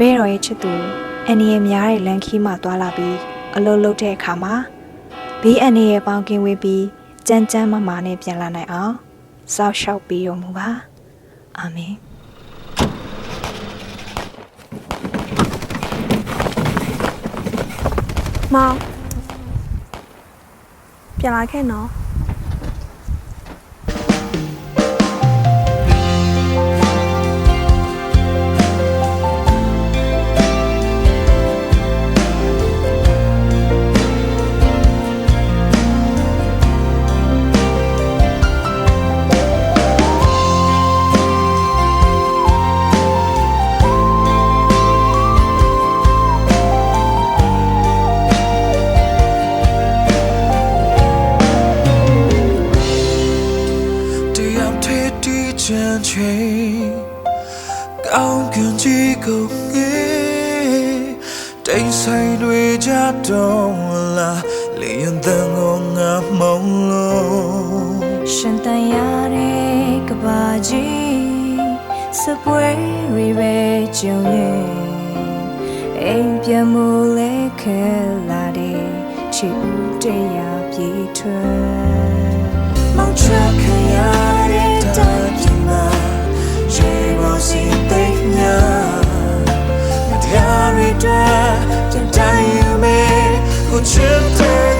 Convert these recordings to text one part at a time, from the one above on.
အိုးဖပြသခင်တပည့်တော်ရဲ့ချစ်သူအန်နီရဲ့များတဲ့လန်ခီးမှသွားလာပြီးအလုပ်လုပ်တဲ့အခါမှာဘေးအန်နီရဲ့ပေါင်းကင်းဝေးပြီးကြမ်းကြမ်းမမာနဲ့ပြန်လာနိုင်အောင်စောက်ရှောက်ပေးတော်မူပါအာမင်မောင်ပြန်လာခဲ့နော် ကြီးကိုငေးတိမ်ဆိုင်တွေကြတော့လာလျင်တန်ကိုငါမုံလို့ရှင်တန်ရတဲ့ကဘာကြီးစပွဲရီပဲကြုံရဲ့အိမ်ပြမှုလဲခဲလာတဲ့ချစ်ဦးတရားပြေထွယ်မောင်ချခရတဲ့တိုင်းပြမှာရေဘောစီ သိညာတရားရီတဲ့တိုင်းယူမေကိုချစ်တဲ့သူ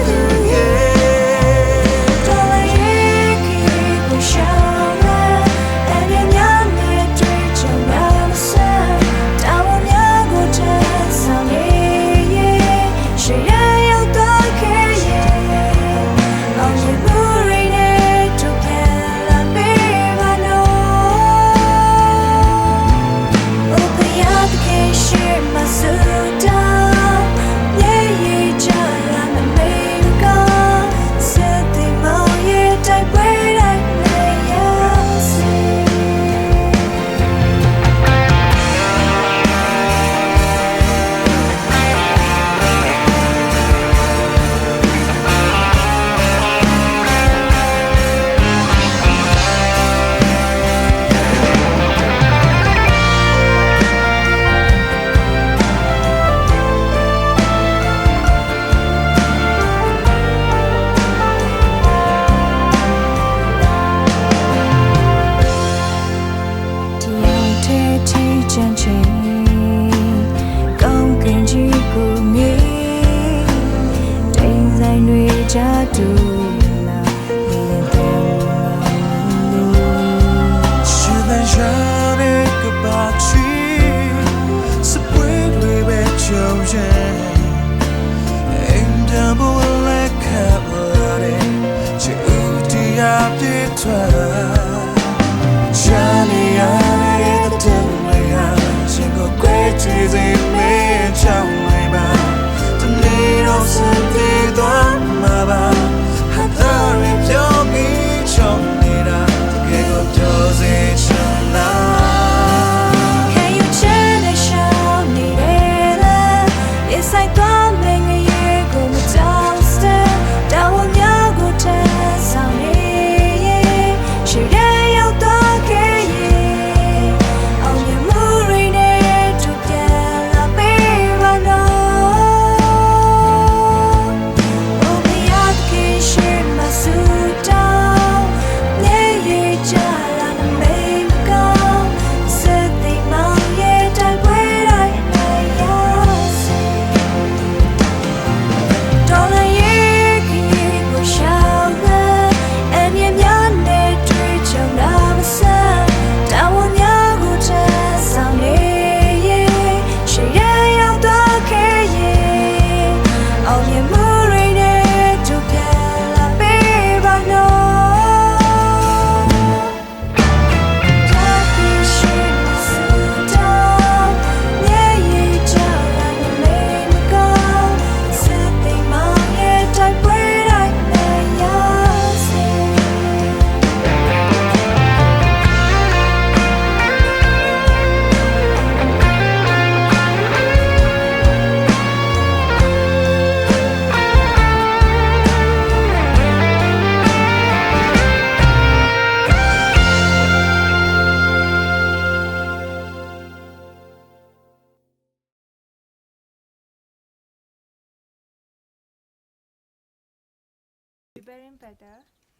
preparing better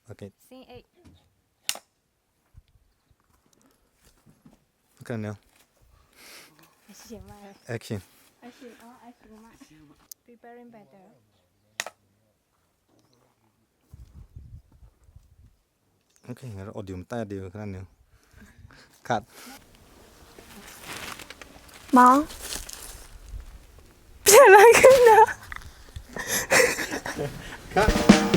Okay. scene 8 Okay now. အရှင်မ Action. အရှင်အော်အရှင်မ preparing better Okay ငါတို့ audio မတက်တယ်ခဏနေ Cut. မောင်ပြန်လာခင်ဗျာ Cut.